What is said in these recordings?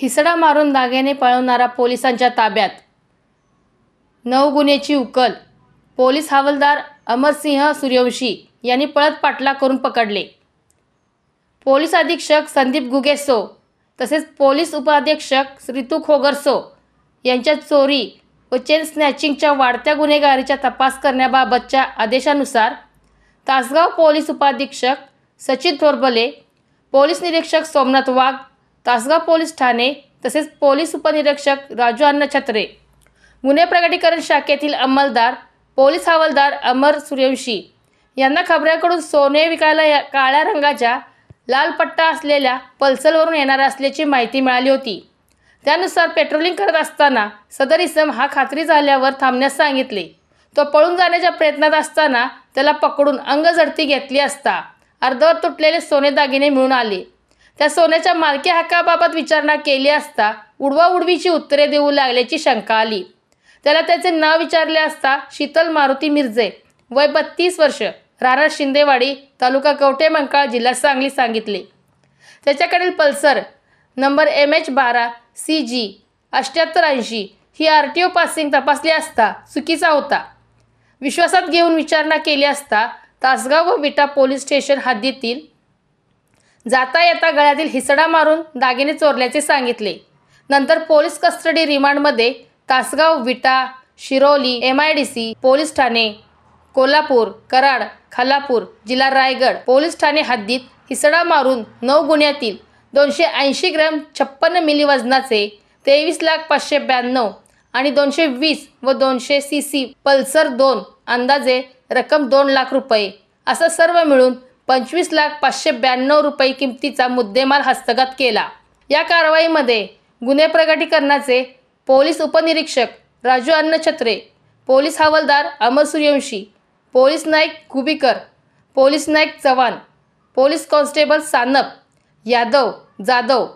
हिसडा मारून दागिने पळवणारा पोलिसांच्या ताब्यात. नऊ गुन्ह्याची उकल. पोलीस हवालदार अमरसिंह सूर्यवंशी यांनी पळत पाटला करून पकडले. पोलीस अधीक्षक संदीप गुगेसो तसेच पोलीस उपाधीक्षक ऋतू खोगरसो यांच्या चोरी व चेन स्नॅचिंगच्या वाढत्या गुन्हेगारीचा तपास करण्याबाबतच्या आदेशानुसार तासगाव पोलीस उपाधीक्षक सचिन थोरबले पोलीस निरीक्षक सोमनाथ वाघ तासगाव पोलीस ठाणे तसेच पोलीस उपनिरीक्षक राजू अन्न छत्रे. गुन्हे प्रगटीकरण शाखेतील अंमलदार पोलीस हवालदार अमर सूर्यवंशी. यांना खबऱ्याकडून सोने विकायला या काळ्या रंगाच्या लाल पट्टा असलेल्या पल्सलवरून येणार असल्याची माहिती मिळाली होती. त्यानुसार पेट्रोलिंग करत असताना सदर इसम हा खात्री झाल्यावर थांबण्यास सांगितले. तो पळून जाण्याच्या प्रयत्नात असताना त्याला पकडून अंगझडती घेतली असता अर्धवर तुटलेले सोने दागिने मिळून आले. त्या सोन्याच्या मालकी हक्काबाबत विचारणा केली असता उडवाउडवीची उत्तरे देऊ लागल्याची शंका आली. त्याला त्याचे नाव विचारले असता शीतल मारुती मिरजे वय बत्तीस वर्ष राणा शिंदेवाडी तालुका कवठे मंकाळ जिल्हा सांगली सांगितले. त्याच्याकडील पल्सर नंबर एम एच बारा सी जी अठ्ठ्याहत्तर ऐंशी ही आर टी ओ पासिंग तपासली असता चुकीचा होता. विश्वासात घेऊन विचारणा केली असता तासगाव व विटा पोलीस स्टेशन हद्दीतील जाता येता गळ्यातील हिसडा मारून दागिने चोरल्याचे सांगितले. नंतर police custody रिमांडमध्ये Tasgaon Vita Shiroli M I D C police Thane Kolhapur Karad Khalapur जिल्हा रायगड पोलीस ठाणे हद्दीत हिसडा मारून नऊ गुन्ह्यातील दोनशे ऐंशी ग्रॅम छप्पन्न मिली वजनाचे तेवीस लाख पाचशे ब्याण्णव आणि दोनशे वीस व दोनशे सी सी पल्सर दोन अंदाजे रक्कम दोन लाख रुपये असं सर्व मिळून पंचवीस लाख पाचशे ब्याण्णव रुपये किमतीचा मुद्देमाल हस्तगत केला. या कारवाईमध्ये गुन्हे प्रगटीकरणाचे पोलीस उपनिरीक्षक राजू अन्न छत्रे पोलीस हवालदार अमर सूर्यवंशी पोलीस नाईक कुबीकर पोलीस नाईक चव्हाण पोलीस कॉन्स्टेबल सानप यादव जाधव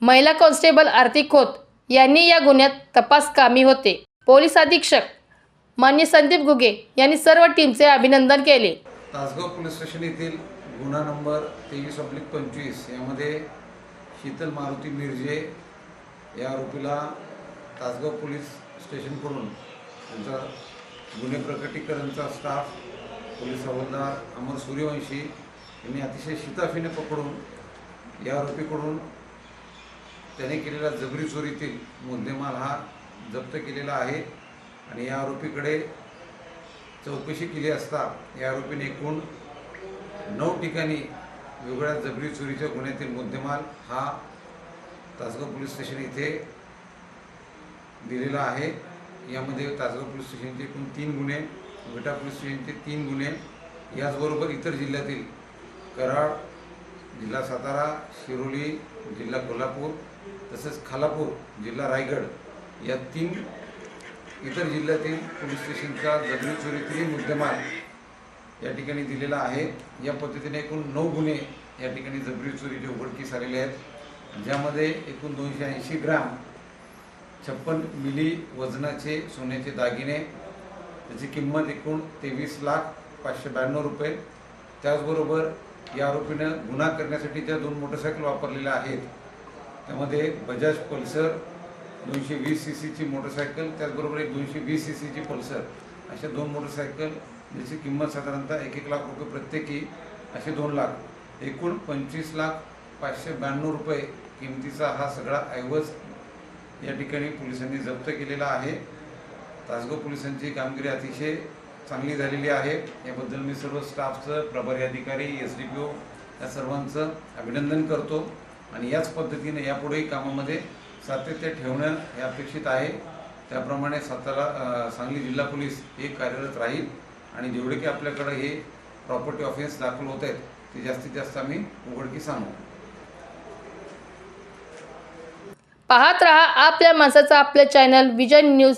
महिला कॉन्स्टेबल आरती खोत यांनी या गुन्ह्यात तपास कामी होते. पोलीस अधीक्षक मान्य संदीप गुगे यांनी सर्व टीमचे अभिनंदन केले. तासगाव पोलीस स्टेशन येथील गुन्हा नंबर तेवीस ऑब्लिक पंचवीस यामध्ये शीतल मारुती मिरजे या आरोपीला तासगाव पोलीस स्टेशनकडून त्यांचा गुन्हे प्रकटीकरणचा स्टाफ पोलीस हवालदार अमर सूर्यवंशी यांनी अतिशय शिताफीने पकडून या आरोपीकडून त्याने केलेला जबरी चोरीतील मुद्देमाल हा जप्त केलेला आहे आणि या आरोपीकडे चौकशी केली असता या आरोपीने एकूण नऊ ठिकाणी वेगळ्या जबरी चोरीच्या गुन्ह्यातील मुद्देमाल हा तासगाव पोलीस स्टेशन इथे दिलेला आहे. यामध्ये तासगाव पोलीस स्टेशनचे एकूण तीन गुन्हे विटा पोलीस स्टेशनचे तीन गुन्हे याचबरोबर इतर जिल्ह्यातील कराड जिल्हा सातारा शिरोली जिल्हा कोल्हापूर तसेच खालापूर जिल्हा रायगड या तीन इतर जिल्ह्यातील पोलीस स्टेशनचा जबरी चोरीतील मुद्देमाल या ठिकाणी दिलेला आहे. या पद्धतीने एकूण नऊ गुन्हे या ठिकाणी जबरी चोरीचे उघडकीस आलेले आहेत. ज्यामध्ये एकूण दोनशे ऐंशी ग्राम छप्पन मिली वजनाचे सोन्याचे दागिने त्याची किंमत एकूण तेवीस लाख पाचशे ब्याण्णव रुपये. त्याचबरोबर या आरोपीनं गुन्हा करण्यासाठी ज्या दोन मोटरसायकल वापरलेल्या आहेत. त्यामध्ये बजाज पल्सर दोनशे वीस सी सीची मोटरसायकल त्याचबरोबर एक दोनशे वीस सी सीची पल्सर. अशा दोन मोटरसायकल ज्याची किंमत साधारणतः एक एक लाख रुपये प्रत्येकी असे दोन लाख. एकूण पंचवीस लाख पाचशे ब्याण्णव रुपये किमतीचा हा सगळा ऐवज या ठिकाणी पोलिसांनी जप्त केलेला आहे. तासगाव पोलिसांची कामगिरी अतिशय चांगली झालेली आहे. याबद्दल मी सर्व स्टाफचं प्रभारी अधिकारी एस डी पी ओ या सर्वांचं अभिनंदन करतो. आणि याच पद्धतीने यापुढेही कामामध्ये सातत्य ठेवणं हे अपेक्षित आहे. त्याप्रमाणे सातारा सांगली जिल्हा पोलीस हे कार्यरत राहील आणि जेवढे की आपल्याकडे हे प्रॉपर्टी ऑफेन्स दाखल होत आहेत ते जास्तीत जास्त आम्ही उघडकीस आणू. पाहत रहा आपल्या माणसाचा आपल्या चॅनल विजय न्यूज